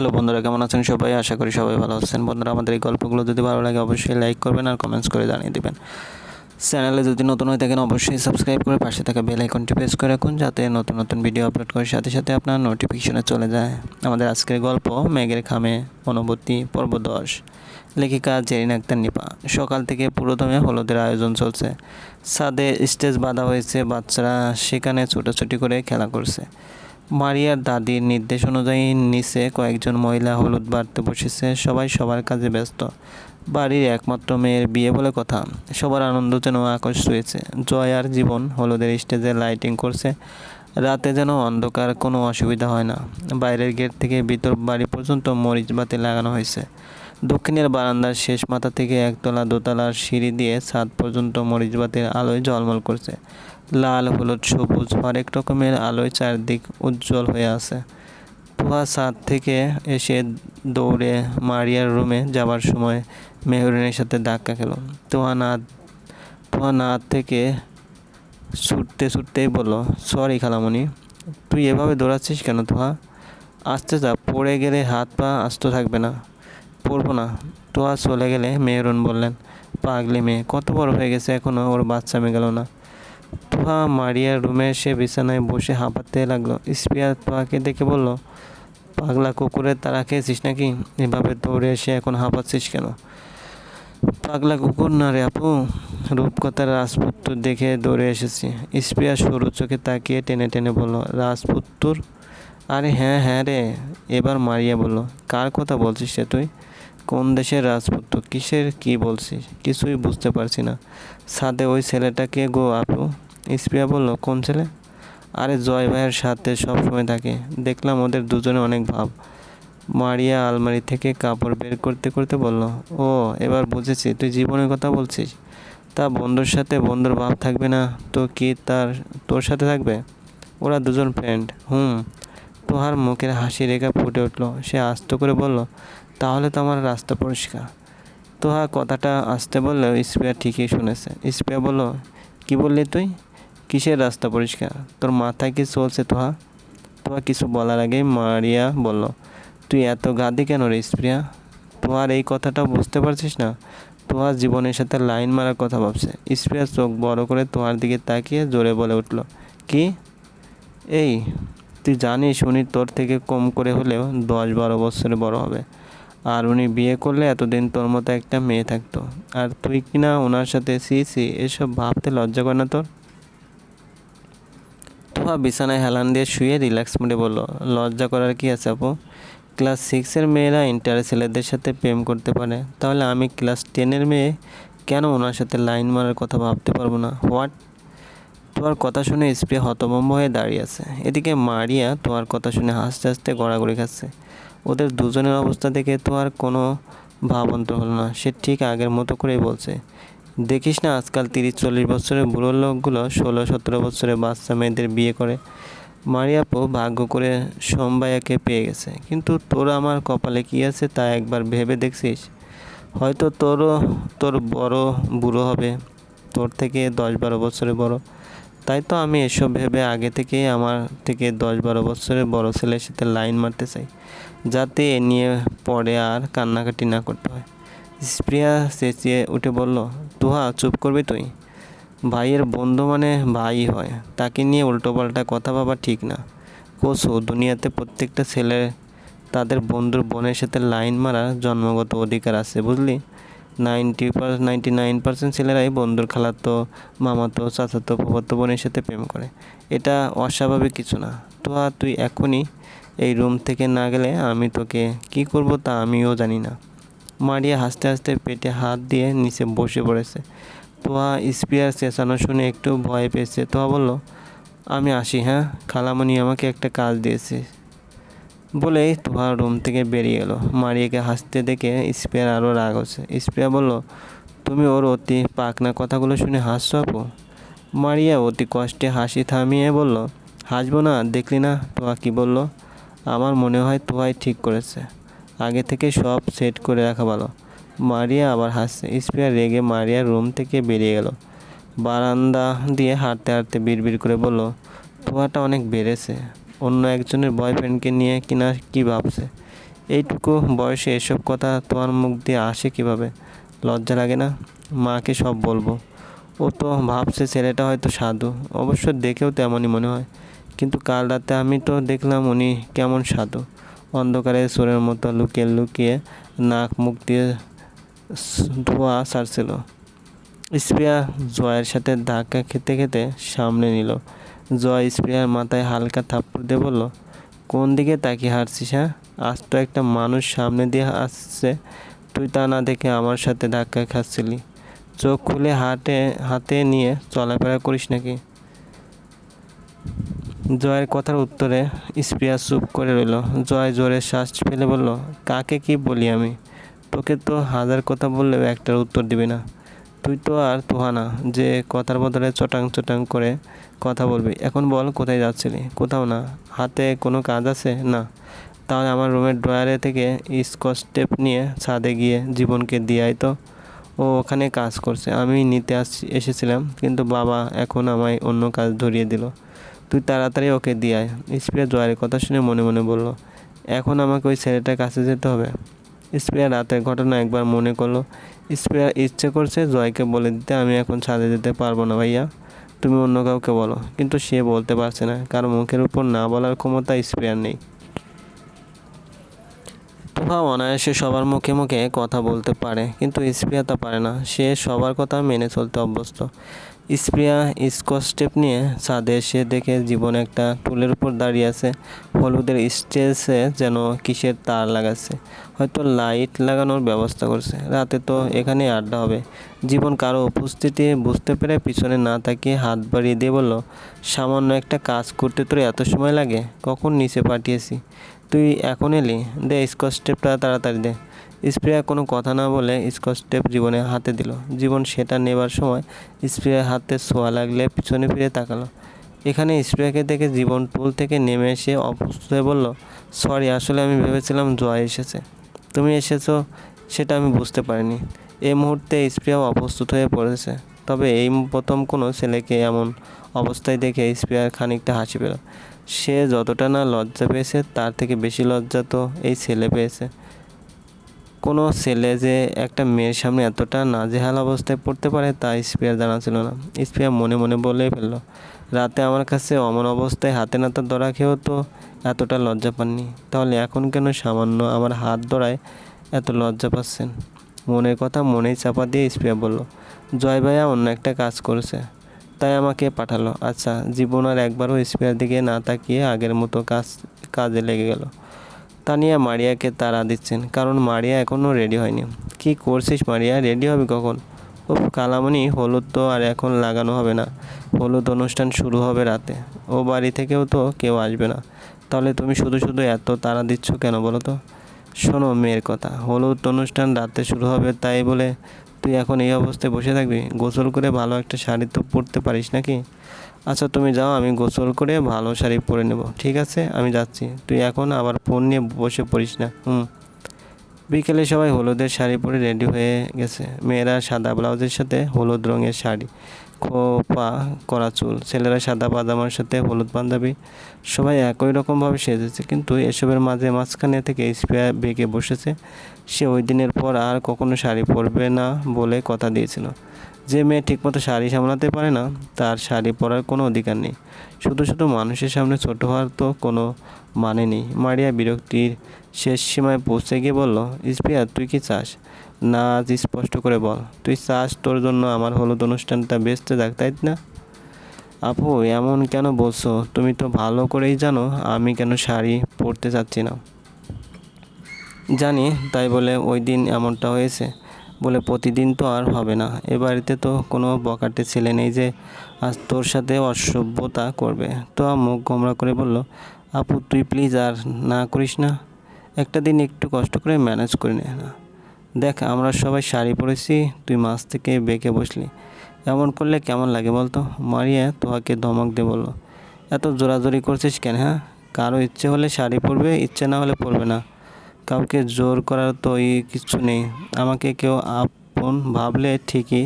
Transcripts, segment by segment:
Hello বন্ধুরা, কেমন আছেন সবাই? আশা করি সবাই ভালো আছেন। বন্ধুরা, আমাদের এই গল্পগুলো যদি ভালো লাগে অবশ্যই লাইক করবেন আর কমেন্টস করে জানিয়ে দেবেন। চ্যানেলে যদি নতুন হয়ে থাকেন, অবশ্যই সাবস্ক্রাইব করে পাশে থাকা বেল আইকনটি প্রেস করে রাখুন, যাতে নতুন নতুন ভিডিও আপলোড করার সাথে সাথে আপনার নোটিফিকেশনে চলে যায়। আমাদের আজকের গল্প, মেঘের খামে, অনুভূতি পর্ব দশ লেখিকা জেরিন আক্তার নিপা। সকাল থেকে পুরোদমে হলুদের আয়োজন চলছে। ছাদে স্টেজ বাঁধা হয়েছে বাচ্চারা, সেখানে ছোটাছুটি করে খেলা করছে। মারিয়ার দাদির নির্দেশ অনুযায়ী নিচে কয়েকজন মহিলা হলুদ বাড়তে বসেছে। সবাই সবার কাজে ব্যস্ত। বাড়ির একমাত্র মেয়ের বিয়ে বলে কথা। সবার আনন্দ যেন আকাশ ছুঁয়েছে। জয় আর জীবন হলুদের স্টেজে লাইটিং করছে। রাতে যেন অন্ধকার, কোনো অসুবিধা হয় না। বাইরের গেট থেকে ভিতর বাড়ি পর্যন্ত মরিচ বাতি লাগানো হয়েছে। দক্ষিণের বারান্দার শেষ মাথা থেকে একতলা দোতলার সিঁড়ি দিয়ে ছাদ পর্যন্ত মরিচ বাতির আলোয় ঝলমল করছে। লাল, হলুদ, সবুজ, হরেক রকমের আলোয় চারদিক উজ্জ্বল হয়ে আছে। তুহা ছাদ থেকে এসে দৌড়ে মারিয়ার রুমে যাবার সময় মেহরিনের সাথে ধাক্কা খেল। তুহা না তুহা না থেকে ছুটতে ছুটতেই বলল, সরি খালামণি তুই এভাবে দৌড়াচ্ছিস কেন তুহা? আসতে যা, পড়ে গেলে হাত পা আস্ত থাকবে না। পড়ব না। তুহা চলে গেলে মেহরুন বললেন, পাগলি মেয়ে, কত বড় হয়ে গেছে এখনও ওর বাচ্চা মেয়ে গেল না। তুহা মারিয়ার রুমে এসে বিছানায় বসে হাঁপাতে লাগল। স্পিয়ার তুহাকে দেখে বলল, পাগলা কুকুরের তারা খেয়েছিস নাকি? এভাবে দৌড়ে এসে এখন হাঁপাচ্ছিস কেন? পাগলা কুকুর না রে আপু, রূপকথার রাজপুত্র দেখে দৌড়ে এসেছি। স্পিয়া সরু চোখে তাকিয়ে টেনে টেনে বলল রাজপুত্তর আরে হ্যাঁ হ্যাঁ রে। এবার মারিয়া বলল, কার কথা বলছিস রে তুই? কোন দেশের রাজপুত্র? কিসের কি বলছিস? কিছুই বুঝতে পারছি না। সাথে ওই ছেলেটাকে গো আপু? স্পিয়া বলল, কোন ছেলে? আরে জয় ভাইয়ের সাথে সব সময় থাকে। দেখলাম ওদের দুজনে অনেক ভাব। মারিয়া আলমারি থেকে কাপড় বের করতে করতে বলল, ও, এবার বুঝেছি, তুই জীবনের কথা বলছিস। তা বন্ধুর সাথে বন্ধুর ভাব থাকবে না, তো কি তার, তোর সাথে থাকবে? ওরা দুজন ফ্রেন্ড হুম। তোহার মুখের হাসি রেখা ফুটে উঠল। সে আস্ত করে বলল, তাহলে তো আমার রাস্তা পরিষ্কার। তোহা কথাটা আসতে বললেও স্প্রিয়া ঠিকই শুনেছে। স্প্রিয়া বলল, কি বললি তুই? কিসের রাস্তা পরিষ্কার? তোর মাথায় কি চলছে তোহা? তোহা কিছু বলার আগেই মারিয়া বলল, তুই এত গাদি কেন রে স্প্রিয়া? তোহার এই কথাটা বুঝতে পারছিস না? তোহার জীবনের সাথে লাইন মারার কথা ভাবছে। স্প্রিয়া চোখ বড় করে তোহার দিকে তাকিয়ে জোরে বলে উঠল, কি? এই, তুই জানিস উনি তোর থেকে কম করে হলেও দশ বারো বছরে বড় হবে। আর উনি বিয়ে করলে এতদিন তোর মতো একটা মেয়ে থাকতো। আর তুই কিনা ওনার সাথে সি সি এসব ভাবতে লজ্জা করে না তোর? তোহা বিছানায় হেলান দিয়ে শুয়ে রিল্যাক্স মুডে বলল, লজ্জা করার কি আছে আপু? ক্লাস সিক্সের মেয়েরা ইন্টারের ছেলেদের সাথে প্রেম করতে পারে। তাহলে আমি ক্লাস টেনের মেয়ে কেন ওনার সাথে লাইন মারার কথা ভাবতে পারব না? হোয়াট তোমার কথা শুনে স্প্রে হতভম্ব হয়ে দাঁড়িয়ে আছে। এদিকে মারিয়া তোমার কথা শুনে হাসতে হাসতে গড়াগড়ি খাচ্ছে। ওদের দুজনের অবস্থা দেখে তো আর কোনো ভাবান্তর হলো না। সে ঠিক আগের মতো করেই বলছে দেখিস না, আজকাল তিরিশ চল্লিশ বছরের বুড়ো লোকগুলো ষোলো সতেরো বছরের বাচ্চা মেয়েদের বিয়ে করে। মারিয়াপো ভাগ্য করে সোমবাইয়াকে পেয়ে গেছে। কিন্তু তোর আমার কপালে কী আছে তা একবার ভেবে দেখছিস? হয়তো তোরও, তোর বড় বুড়ো হবে। তোর থেকে দশ বারো বছরের বড়। তাই তো আমি এসব ভেবে আগে থেকেই আমার থেকে দশ বারো বছরের বড় ছেলের সাথে লাইন মারতে চাই, যাতে এ নিয়ে পরে আর কান্নাকাটি না করতে হয়। স্প্রিয়া চেঁচিয়ে উঠে বলল তুহা, চুপ করবি তুই? ভাইয়ের বন্ধু মানে ভাই হয়, তাকে নিয়ে উল্টোপাল্টা কথা ভাবা ঠিক না। কোসো, দুনিয়াতে প্রত্যেকটা ছেলে তাদের বন্ধুর বোনের সাথে লাইন মারার জন্মগত অধিকার আছে, বুঝলি? Ninety per, ninety nine percent ছেলেরাই বন্ধুর খালাতো, মামাতো, চাচাতো, ফুফাতো বোনের সাথে প্রেম করে। এটা অস্বাভাবিক কিছু না। তো তুই এখনই এই রুম থেকে না গেলে আমি তোকে কি করব তা আমিও জানি না। মারিয়া হাসতে হাসতে পেটে হাত দিয়ে নিচে বসে পড়েছে। তোয়া স্পিয়ার চেঁচানো শুনে একটু ভয় পেয়েছে। তোয়া বলল, আমি আসি হ্যাঁ? খালামণি আমাকে একটা কাজ দিয়েছে। বলে তোহা রুম থেকে বেরিয়ে গেল মারিয়াকে হাসতে দেখে স্প্রেয়ার আরও রাগ হচ্ছে। স্প্রেয়া বলল, তুমি ওর অতি পাকনা কথাগুলো শুনে হাসছো আপু? মারিয়া অতি কষ্টে হাসি থামিয়ে বলল, হাসবো না, দেখলি না? তোয়া কি বলল, আমার মনে হয় তোয়াই ঠিক করেছে। আগে থেকে সব সেট করে রাখা ভালো। মারিয়া আবার হাসছে। স্প্রেয়ার রেগে মারিয়ার রুম থেকে বেরিয়ে গেল। বারান্দা দিয়ে হাঁটতে হাঁটতে বিড়বিড় করে বলল তোয়াটা অনেক বেড়েছে। অন্য একজনের বয়ফ্রেন্ডকে নিয়ে কিনা কি ভাবছে? এইটুকু বয়সে এসব কথা তোমার মুখ দিয়ে আসে কীভাবে? লজ্জা লাগে না? মাকে সব বলব। ও তো ভাবছে ছেলেটা হয়তো সাধু। অবশ্য দেখেও তেমনই মনে হয়। কিন্তু কাল রাতে আমি তো দেখলাম উনি কেমন সাধু। অন্ধকারে সুরের মতো লুকিয়ে লুকিয়ে নাক মুখ দিয়ে ধোঁয়া ছাড়ছিল স্প্রিয়া জয়ের সাথে ধাক্কা খেতে খেতে সামনে নিল। জয় স্প্রিয়ার মাথায় হালকা থাপ্পড় দিয়ে বলল, কোন দিকে তাকিয়ে হাঁটছিস হ্যাঁ? আজ তো একটা মানুষ সামনে দিয়ে আসছে। তুই তা না দেখে আমার সাথে ধাক্কা খাচ্ছিলি। চোখ খুলে হাতে হাতে নিয়ে চলাফেরা করিস নাকি? জয়ের কথার উত্তরে স্প্রিয়া চুপ করে রইল। জয় জোরে শ্বাস ফেলে বলল, কাকে কি বলি আমি? তোকে তো হাজার কথা বললেও একটার উত্তর দিবি না। তুই তো আর তোহানা, যে কথার বদলে চটাং চটাং করে কথা বলবি। এখন বল, কোথায় যাচ্ছিলি? কোথাও না। হাতে কোনো কাজ আছে? না। তাহলে আমার রুমের ড্রয়ারে থেকে স্কচ টেপ নিয়ে ছাদে গিয়ে জীবনকে দিয়াই তো। ও ওখানে কাজ করছে। আমি নিতে আস, এসেছিলাম, কিন্তু বাবা এখন আমায় অন্য কাজ ধরিয়ে দিল। তুই তাড়াতাড়ি ওকে দিয়ে আয়। স্প্রিয়া জয়ের কথা শুনে মনে মনে বলল, এখন আমাকে ওই ছেলেটার কাছে যেতে হবে। স্প্রিয়া রাতের ঘটনা একবার মনে করল স্প্রিয়া ইচ্ছে করছে জয়কে বলে দিতে, আমি এখন ছাদে যেতে পারব না ভাইয়া। তুমি অন্য কাউকে বলো। কিন্তু সে বলতে পারছে না কারণ মুখের উপর না বলার ক্ষমতা স্প্রিয়ার নেই। তোফা অনায়াসে সবার মুখে মুখে কথা বলতে পারে, কিন্তু স্প্রিয়া তা পারে না। সে সবার কথা মেনে চলতে অভ্যস্ত। স্প্রিয়া স্কচ স্টেপ নিয়ে ছাদে এসে দেখে জীবন একটা টুলের উপর দাঁড়িয়ে আছে। হলুদের স্টেজে যেন কিসের তার লাগাচ্ছে। হয়তো লাইট লাগানোর ব্যবস্থা করছে। রাতে তো এখানে আড্ডা হবে। জীবন কারও উপস্থিতি বুঝতে পেরে পিছনে না তাকিয়ে হাত বাড়িয়ে দিয়ে বলল, সামান্য একটা কাজ করতে তোর এত সময় লাগে? কখন নিচে পাঠিয়েছি? তুই এখন এলি? দে স্কচ টেপটা তাড়াতাড়ি দে। স্প্রিয়া কোনো কথা না বলে স্কচ টেপ জীবনে হাতে দিল। জীবন সেটা নেবার সময় স্প্রিয়ার হাতে ছোঁয়া লাগলে পিছনে ফিরে তাকালো। এখানে স্প্রিয়াকে দেখে জীবন টুল থেকে নেমে এসে অপ্রস্তুত হয়ে বলল, সরি, আসলে আমি ভেবেছিলাম জয় এসেছে। তুমি এসেছ সেটা আমি বুঝতে পারিনি। এই মুহূর্তে স্প্রিয়াও অপ্রস্তুত হয়ে পড়েছে। তবে এই প্রথম কোনো ছেলেকে এমন অবস্থায় দেখে স্প্রিয়ার খানিকটা হাসি পেল। সে যতটা না লজ্জা পেয়েছে, তার থেকে বেশি লজ্জা তো এই ছেলে পেয়েছে। কোনো ছেলে যে একটা মেয়ের সামনে এতটা নাজেহাল অবস্থায় পড়তে পারে তা স্পিয়ার জানা ছিল না। স্পিয়ার মনে মনে বলেই ফেলল, রাতে আমার কাছে অমন অবস্থায় হাতে নাতে ধরা খেয়েও তো এতটা লজ্জা পাননি। তাহলে এখন কেন সামান্য আমার হাত ধরায় এত লজ্জা পাচ্ছেন? মনের কথা মনেই চাপা দিয়ে স্পিয়া বলল, জয় ভাইয়া, অন্য একটা কাজ করেছে। তাই আমাকে পাঠালো। আচ্ছা জীবন আর একবারও স্পিয়ার দিকে না তাকিয়ে আগের মতো কাজ, কাজে লেগে গেল। তানিয়া মারিয়াকে তারা দিচ্ছেন, কারণ মারিয়া এখনও রেডি হয়নি। কি করছিস মারিয়া? রেডি হবে কখন? ও কালামণি, হলুদ তো আর এখন লাগানো হবে না। হলুদ অনুষ্ঠান শুরু হবে রাতে। ও বাড়ি থেকেও তো কেউ আসবে না। তাহলে তুমি শুধু শুধু এত তাড়া দিচ্ছ কেন বলো তো? শোনো, মেয়ের কথা। হলুদ অনুষ্ঠান রাতে শুরু হবে তাই বলে তুই এখন এই অবস্থায় বসে থাকবি? গোসল করে ভালো একটা শাড়ি তো পরতে পারিস নাকি? আচ্ছা তুমি যাও, আমি গোসল করে ভালো শাড়ি পরে নেব, ঠিক আছে? আমি যাচ্ছি। তুই এখন আবার ফোন নিয়ে বসে পড়িস না। হুম। বিকেলে সবাই হলুদের শাড়ি পরে রেডি হয়ে গেছে। মেয়েরা সাদা ব্লাউজের সাথে হলুদ রঙের শাড়ি, খোপা করা চুল, ছেলেরা সাদা পাজামার সাথে হলুদ পাঞ্জাবি, সবাই একই রকমভাবে সেজেছে। কিন্তু এসবের মাঝে মাঝখানে থেকে স্প্রিয়া বেঁকে বসেছে। সে ওই দিনের পর আর কখনো শাড়ি পরবে না বলে কথা দিয়েছিল। যে মেয়ে ঠিকমতো শাড়ি সামলাতে পারে না, তার শাড়ি পরার কোনো অধিকার নেই। শুধু শুধু মানুষের সামনে ছোট হওয়ার তো কোনো মানে নেই। মারিয়া বিরক্তির শেষ সীমায় পৌঁছে গিয়ে বলল, ইসপিয়া, তুই কি চাস? না, আজ স্পষ্ট করে বল। তুই চাস তোর জন্য আমার হলুদ অনুষ্ঠানটা বেচতে যাক, তাই না? আপু, এমন কেন বলছো? তুমি তো ভালো করেই জানো আমি কেন শাড়ি পরতে চাচ্ছি না। জানি, তাই বলে ওই দিন এমনটা হয়েছে। বলে, প্রতিদিন তো আর হবে না। এ বাড়িতে তো কোনো বকাটে ছেলে নেই যে আজ তোর সাথে অসভ্যতা করবে। তো মুখ গোমরা করে বলল, আপু, তুই প্লিজ আর না করিস না। একটা দিন একটু কষ্ট করে ম্যানেজ করে নে না। দেখ, আমরা সবাই শাড়ি পরেছি, তুই মাছ থেকে বেঁকে বসলি। এমন করলে কেমন লাগে বলতো? মারিয়া তোহাকে ধমক দিয়ে বলল, এত জোরাজোরি করছিস কেন হ্যাঁ? কারও ইচ্ছে হলে শাড়ি পরবে, ইচ্ছে না হলে পরবে না। কাউকে জোর করার তো কিছু নেই। আমাকে কেউ আপন ভাবলে ঠিকই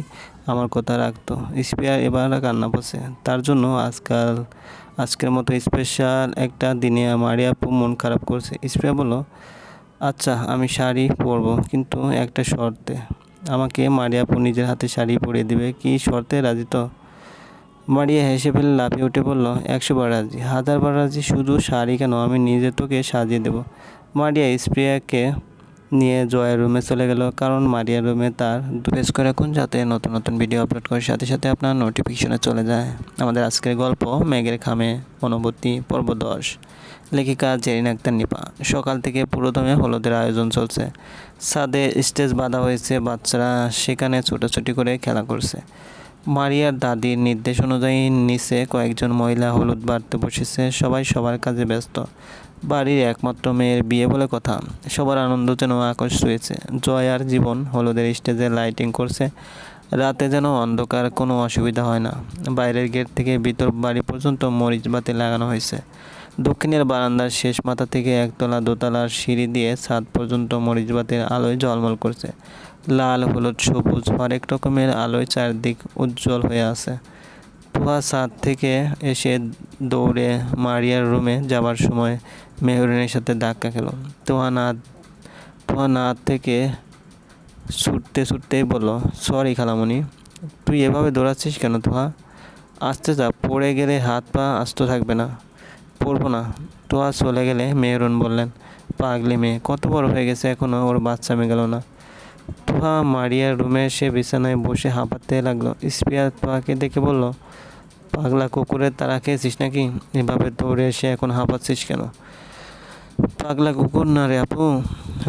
আমার কথা রাখতো। স্পিয়ার এবার কান্না পড়ছে তার জন্য আজকাল, আজকের মতো স্পেশাল একটা দিনে মারিয়া আপু মন খারাপ করছে। স্পিয়া বলল আচ্ছা আমি শাড়ি পরবো, কিন্তু একটা শর্তে। আমাকে মারিয়া আপু নিজের হাতে শাড়ি পরিয়ে দিবে। কি শর্তে? রাজি তো? মারিয়া হেসে ফেলে লাফিয়ে উঠে বলল, একশো বার রাজি। হাজার বার রাজি শুধু শাড়ি কেন? আমি নিজে তোকে সাজিয়ে দেবো। মারিয়া স্প্রিয়াকে নিয়ে জয়ের রুমে চলে গেল। কারণ মারিয়া রুমে তার প্রেস করে রাখুন যাতে নতুন নতুন ভিডিও আপলোড করার সাথে সাথে আপনার নোটিফিকেশনে চলে যায়। আমাদের আজকের গল্প, মেঘের খামে, অনুভূতি, পর্ব দশ। লেখিকা জেরিন আক্তার নিপা। সকাল থেকে পুরোদমে হলুদের আয়োজন চলছে। ছাদে স্টেজ বাঁধা হয়েছে, বাচ্চারা সেখানে ছোটাছুটি করে খেলা করছে। মারিয়ার দাদির নির্দেশ অনুযায়ী নিচে কয়েকজন মহিলা হলুদ বাড়তে বসেছে। সবাই সবার কাজে ব্যস্ত। বাড়ির একমাত্র মেয়ের বিয়ে বলে কথা। সবার আনন্দ যেন আকাশ ছুঁয়েছে জয় আর জীবন হলুদের স্টেজে লাইটিং করছে। রাতে যেন অন্ধকার, কোনো অসুবিধা হয় না। বাইরের গেট থেকে ভিতর বাড়ি পর্যন্ত মরিচ বাতি লাগানো হয়েছে। দক্ষিণের বারান্দার শেষ মাথা থেকে একতলা দোতলার সিঁড়ি দিয়ে ছাদ পর্যন্ত মরিচ বাতির আলোয় ঝলমল করছে। লাল, হলুদ, সবুজ হরেক রকমের আলোয় চারদিক উজ্জ্বল হয়ে আছে। তুহা ছাদ থেকে এসে দৌড়ে মারিয়ার রুমে যাবার সময় মেহরিনের সাথে ধাক্কা খেল। তুহা না তুহা না থেকে ছুটতে ছুটতেই বলল, সরি খালামণি তুই এভাবে দৌড়াচ্ছিস কেন তুহা আসতে যা, পড়ে গেলে হাত পা আস্ত থাকবে না। পড়ব না। তোয়া চলে গেলে মেহরুন বললেন, পাগলি মেয়ে, কত বড় হয়ে গেছে এখনও ওর বাচ্চা মেয়ে গেল না। তোহা মারিয়ার রুমে এসে বিছানায় বসে হাঁপাতে লাগল। স্পিয়ার তোয়াকে দেখে বলল, পাগলা কুকুরের তারা খেয়েছিস নাকি? এভাবে দৌড়ে এসে এখন হাঁপাচ্ছিস কেন? পাগলা কুকুর না রে আপু,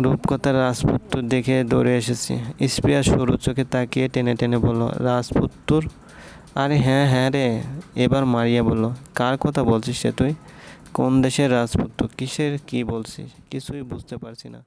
রূপকথার রাজপুত্র দেখে দৌড়ে এসেছি। স্পিয়া সরু চোখে তাকিয়ে টেনে টেনে বলল রাজপুত্তর আরে হ্যাঁ হ্যাঁ রে। এবার মারিয়া বলল, কার কথা বলছিস সে তুই? কোন দেশের রাজপুত্র কিসের কি বলছিস? কিছুই বুঝতে পারছি না।